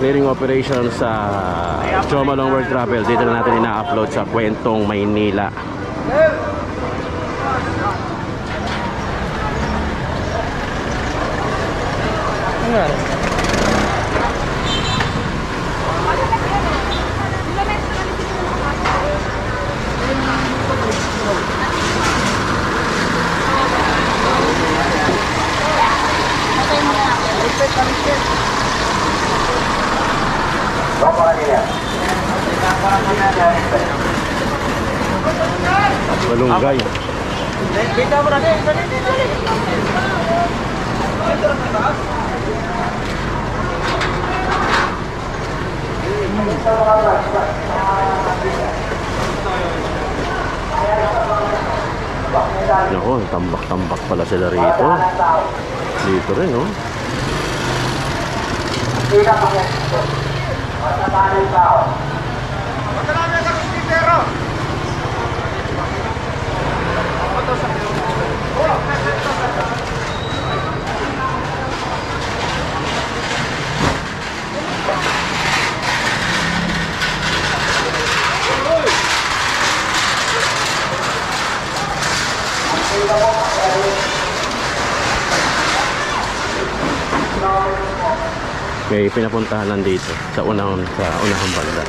clearing operation sa Choma Long World Travel. Dito na natin ina-upload sa Kwentong Maynila. Malunggay. Nako, tambak-tambak pala sila rito. Dito rin, oh. May pinapuntahan lang dito sa unang sa unang banda.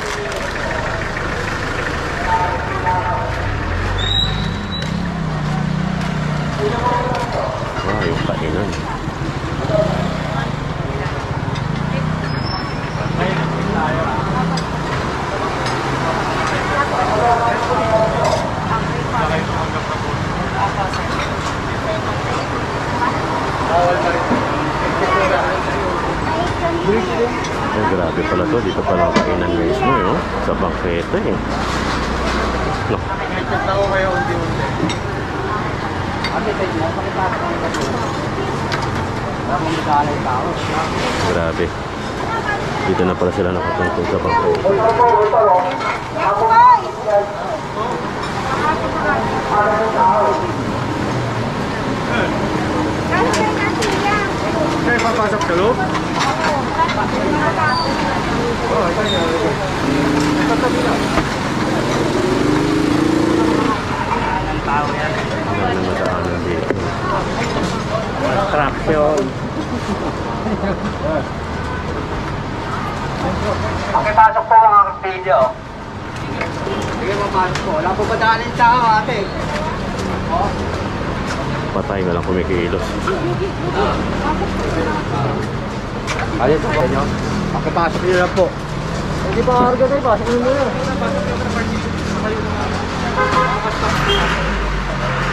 Ah, yung kainan. Ay, grabe pala to. Dito pala ang kainan mismo, eh, oh. Sa bangketa, eh. No. Tao kayo. Grabe. Dito na pala sila nakatungtong sa bangketa. Kayo papasok sa loob? Oh, ito niya. Ito tabi na. Wala na madaanan dito. Attraction. Pakipasok po ang aking video. Sige, papasok po. Wala po ba daanin tao, ate? Patay na lang kumikilos. Ayun po po nyo. Pakipasok nyo lang po. Hindi pa karga tayo, pasok nyo muna.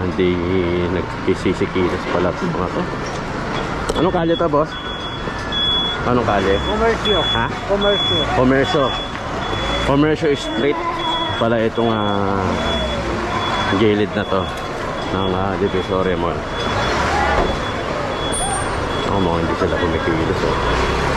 Ah, hindi nagkisisikilos pala itong mga to. Anong kalye to, boss? Anong kalye? Commercio. Ha? Commercio. Commercio. Commercio Street pala itong ah, gilid na to ng uh, Divisoria Mall. Ako mo, hindi sila kumikilos. Oh.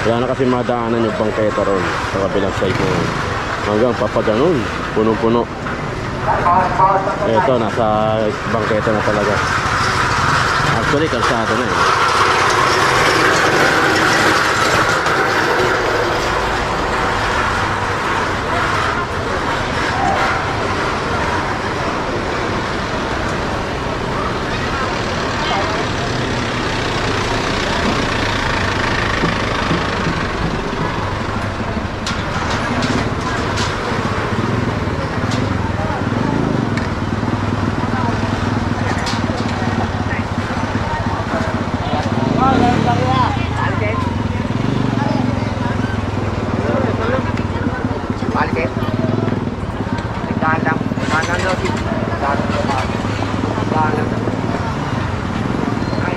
Wala na kasi madaanan yung bangketa ron sa kabilang side mo. Hanggang papaganon, punong-puno. Eto, nasa bangketa na talaga. Actually, kalsada na eh. Balikin. Nagdaan lang. Nagdaan lang. Nagdaan lang. Nagdaan lang. Ay.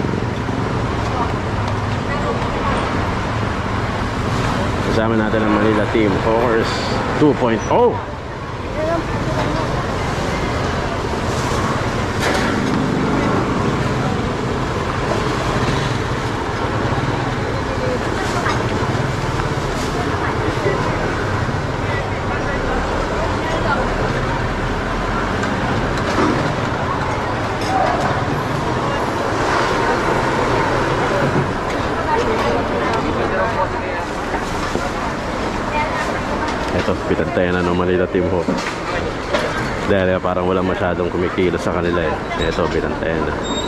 Kasama natin ang Manila Team Horse 2.0. Ito, pitantayan na ng Manila Team Horse. Dahil parang wala masyadong kumikilos sa kanila eh. Ito, pinantayan na.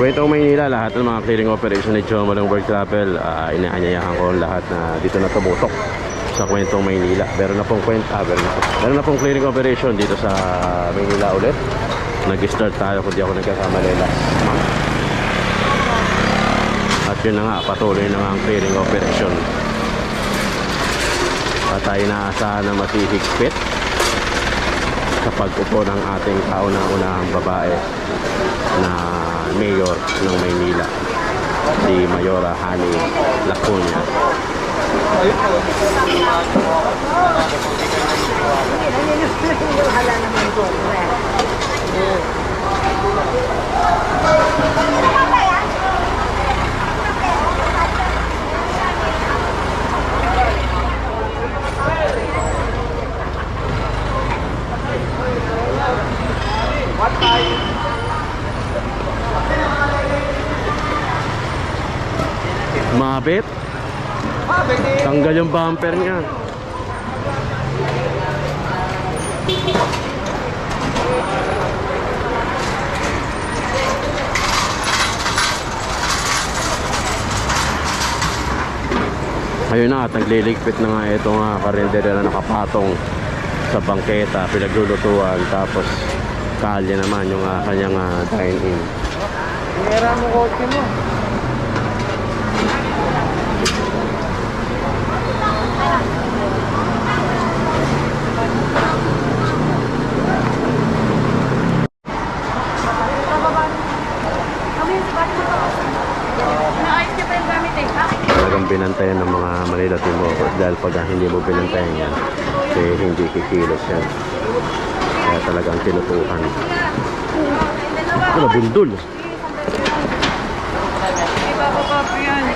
Kwentong Maynila, lahat ng mga clearing operation ni ng World Travel, uh, inaanyayahan ko lahat na dito na tumutok sa Kwentong Maynila. Meron na pong kwenta, meron na, meron na pong clearing operation dito sa Maynila ulit. Nag-start tayo kung di ako nagkakamali last month. At yun na nga, patuloy na nga ang clearing operation. At tayo naasahan na masihigpit sa pag-upo ng ating kauna-unahang babae mayor ng Maynila si Mayora Hani Lacuna Mabit Tanggal yung bumper niya Ayun na at nagliligpit na nga itong uh, karindera na nakapatong sa bangketa, pinaglulutuan, tapos kalye naman yung uh, kanyang uh, dine-in. Pera mo kotse mo. Naayos niya pa yung gamit eh. Ha? talagang binantayan ng mga Manila Team Workers dahil pag hindi mo binantayan yan eh hindi kikilos yan. Kaya talagang tinutukan. Ano bundol? May bababa po yan.